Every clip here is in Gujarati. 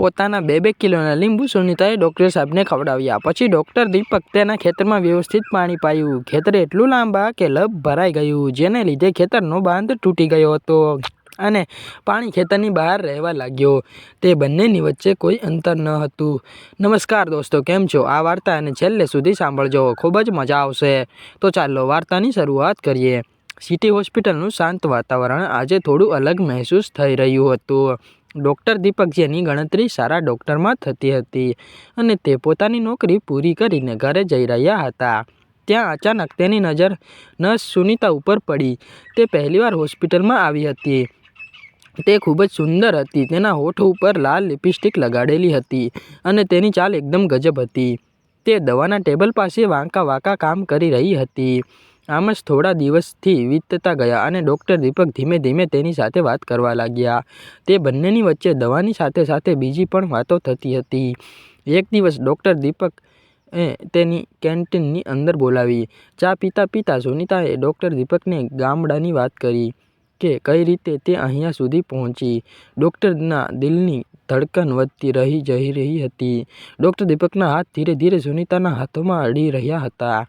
પોતાના બે બે કિલોના લીંબુ સુનિતાએ ડૉક્ટર સાહેબને ખવડાવ્યા. પછી ડૉક્ટર દીપક તેના ખેતરમાં વ્યવસ્થિત પાણી પાયું. ખેતર એટલું લાંબા કે લબ ભરાઈ ગયું, જેને લીધે ખેતરનો બાંધ તૂટી ગયો હતો અને પાણી ખેતરની બહાર રહેવા લાગ્યો. તે બંનેની વચ્ચે કોઈ અંતર ન હતું. નમસ્કાર દોસ્તો, કેમ છો? આ વાર્તા અને છેલ્લે સુધી સાંભળજો. ખૂબ જ મજા આવશે. તો ચાલો વાર્તાની શરૂઆત કરીએ. સિટી હોસ્પિટલનું શાંત વાતાવરણ આજે થોડું અલગ મહેસૂસ થઈ રહ્યું હતું. ડૉક્ટર દીપક જેની ગણતરી સારા ડૉક્ટરમાં થતી હતી અને તે પોતાની નોકરી પૂરી કરીને ઘરે જઈ રહ્યા હતા. ત્યાં અચાનક તેની નજર નર્સ સુનિતા ઉપર પડી. તે પહેલીવાર હોસ્પિટલમાં આવી હતી. તે ખૂબ જ સુંદર હતી. તેના હોઠ ઉપર લાલ લિપસ્ટિક લગાડેલી હતી અને તેની ચાલ એકદમ ગજબ હતી. તે દવાના ટેબલ પાસે વાંકા વાંકા કામ કરી રહી હતી. આમ જ થોડા દિવસથી વીતતા ગયા અને ડૉક્ટર દીપક ધીમે ધીમે તેની સાથે વાત કરવા લાગ્યા. તે બંનેની વચ્ચે દવાની સાથે સાથે બીજી પણ વાતો થતી હતી. એક દિવસ ડૉક્ટર દીપક એ તેની કેન્ટીનની અંદર બોલાવી. ચા પીતા પીતા સુનિતાએ ડૉક્ટર દીપકને ગામડાની વાત કરી કે કઈ રીતે તે અહીંયા સુધી પહોંચી. ડૉક્ટરના દિલની ધડકન વધતી રહી જઈ રહી હતી. ડૉક્ટર દીપકના હાથ ધીરે ધીરે સુનિતાના હાથોમાં અડી રહ્યા હતા.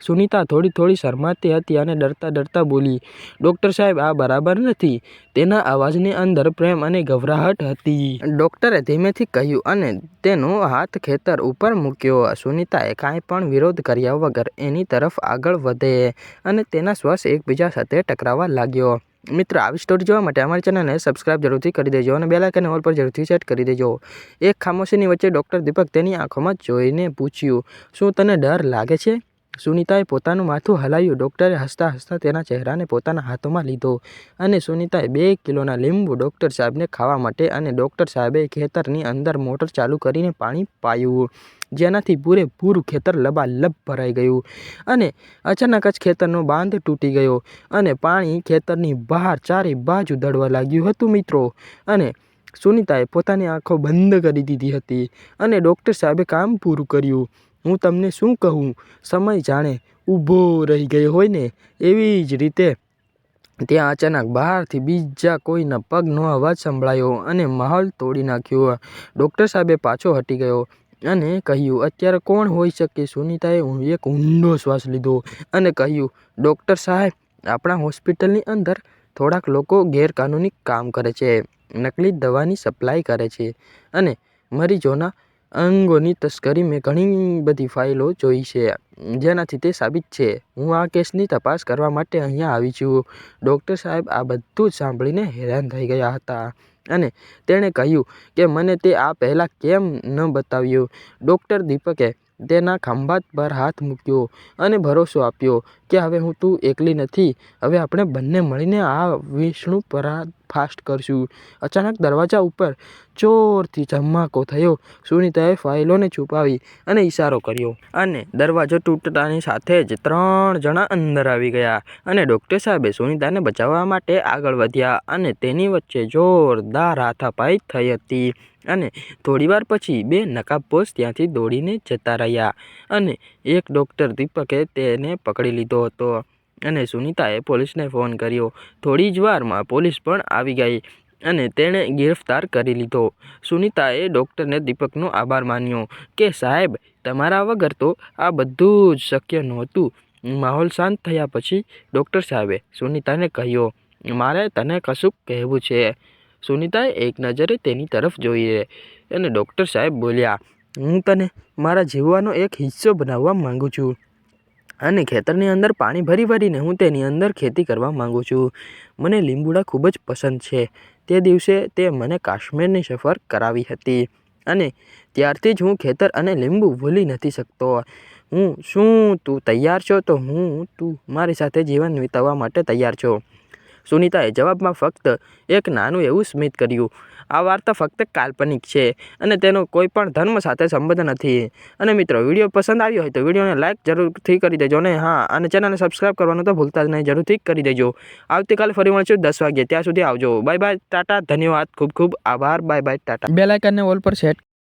સુનિતા થોડી થોડી શરમાતી હતી અને ડરતા ડરતા બોલી, ડૉક્ટર સાહેબ, આ બરાબર નથી. તેના અવાજની અંદર પ્રેમ અને ગભરાહટ હતી. ડૉક્ટરે ધીમેથી કહ્યું અને તેનો હાથ ખેતર ઉપર મૂક્યો. સુનિતાએ કાંઈ પણ વિરોધ કર્યા વગર એની તરફ આગળ વધે અને તેના શ્વાસ એકબીજા સાથે ટકરાવા લાગ્યો. મિત્રો, આવી સ્ટોરી જોવા માટે અમારી ચેનલને સબસ્ક્રાઇબ જરૂરથી કરી દેજો અને બેલાઇકન ઓલ પર જરૂરથી સેટ કરી દેજો. એક ખામોશીની વચ્ચે ડૉક્ટર દીપક તેની આંખોમાં જોઈને પૂછ્યું, શું તને ડર લાગે છે? સુનિતાએ પોતાનું માથું હલાવ્યું. ડૉક્ટરે હસતા હસતા તેના ચહેરાને પોતાના હાથોમાં લીધો અને સુનિતાએ બે કિલોના લીંબુ ડૉક્ટર સાહેબને ખાવા માટે અને ડૉક્ટર સાહેબે ખેતરની અંદર મોટર ચાલુ કરીને પાણી પાયું. જેનાથી પૂરેપૂરું ખેતર લબાલબ ભરાઈ ગયું અને અચાનક જ ખેતરનો બાંધ તૂટી ગયો અને પાણી ખેતરની બહાર ચારે બાજુ દળવા લાગ્યું હતું મિત્રો. અને સુનિતાએ પોતાની આંખો બંધ કરી દીધી હતી અને ડૉક્ટર સાહેબે કામ પૂરું કર્યું. હું તમને શું કહું? સમય જાણે ઊભો રહી ગયો હોય ને, એવી જ રીતે ત્યાં અચાનક બહારથી બીજા કોઈના પગનો અવાજ સંભળાયો અને માહોલ તોડી નાખ્યો. ડૉક્ટર સાહેબે પાછો હટી ગયો અને કહ્યું, અત્યારે કોણ હોઈ શકે સુનિતાએ એક ઊંડો શ્વાસ લીધો અને કહ્યું, ડૉક્ટર સાહેબ, આપણા હોસ્પિટલની અંદર થોડાક લોકો ગેરકાનૂની કામ કરે છે, નકલી દવાની સપ્લાય કરે છે અને મરીઝોના અંગોની તસ્કરી મેં ઘણી બધી ફાઇલો જોઈ છે. જેનાથી તે સાબિત છે. હું આ કેસની તપાસ કરવા માટે અહીંયા આવી છું. ડૉક્ટર સાહેબ આ બધું જ સાંભળીને હેરાન થઈ ગયા હતા અને તેણે કહ્યું કે મને તે આ પહેલાં કેમ ન બતાવ્યું? ડૉક્ટર દીપકે તેના ખંભાત પર હાથ મૂક્યો અને ભરોસો આપ્યો કે હવે હું તું એકલી નથી. હવે આપણે બંને મળીને આ વિષ્ણુ પરા ફાસ્ટ કરશું. અચાનક દરવાજા ઉપર જોરથી ધમાકો થયો. સુનિતાએ ફાઇલોને છુપાવી અને ઇશારો કર્યો અને દરવાજો તૂટતાની સાથે જ ત્રણ જણા અંદર આવી ગયા અને ડૉક્ટર સાહેબે સુનિતાને બચાવવા માટે આગળ વધ્યા અને તેની વચ્ચે જોરદાર હાથાપાઈ થઈ હતી. અને થોડીવાર પછી બે નકાબપોશ ત્યાંથી દોડીને જતા રહ્યા અને એક ડૉક્ટર દીપકે તેને પકડી લીધો હતો અને સુનિતાએ પોલીસને ફોન કર્યો. થોડી જ વારમાં પોલીસ પણ આવી ગઈ અને તેણે ગિરફ્તાર કરી લીધો. સુનિતાએ ડૉક્ટરને દીપકનો આભાર માન્યો કે, સાહેબ, તમારા વગર તો આ બધું જ શક્ય નહોતું. માહોલ શાંત થયા પછી ડૉક્ટર સાહેબે સુનિતાને કહ્યું, મારે તને કશુંક કહેવું છે. સુનિતાએ એક નજરે તેની તરફ જોઈએ અને ડૉક્ટર સાહેબ બોલ્યા, હું તને મારા જીવવાનો એક હિસ્સો બનાવવા માગું છું અને ખેતરની અંદર પાણી ભરી ભરીને હું તેની અંદર ખેતી કરવા માગું છું. મને લીંબુડા ખૂબ જ પસંદ છે. તે દિવસે તે મને કાશ્મીરની સફર કરાવી હતી અને ત્યારથી જ હું ખેતર અને લીંબુ ભૂલી નથી શકતો. હું શું તું તૈયાર છો? તો હું, તું મારી સાથે જીવન વિતાવવા માટે તૈયાર છો. સુનિતાએ જવાબમાં ફક્ત એક નાનું એવું સ્મિત કર્યું. આ વાર્તા ફક્ત કાલ્પનિક છે અને તેનો કોઈ પણ ધર્મ સાથે સંબંધ નથી. અને મિત્રો, વીડિયો પસંદ આવ્યો હોય તો વિડીયોને લાઇક જરૂરથી કરી દેજો અને હા, અને ચેનલને સબસ્ક્રાઈબ કરવાનું તો ભૂલતા જ નહીં, જરૂરથી કરી દેજો. આવતીકાલે ફરી મળશું દસ વાગ્યે, ત્યાં સુધી આવજો. બાય બાય, ટાટા, ધન્યવાદ, ખૂબ ખૂબ આભાર, બાય બાય, ટાટા. બેલ આઇકનને ઓલ પર સેટ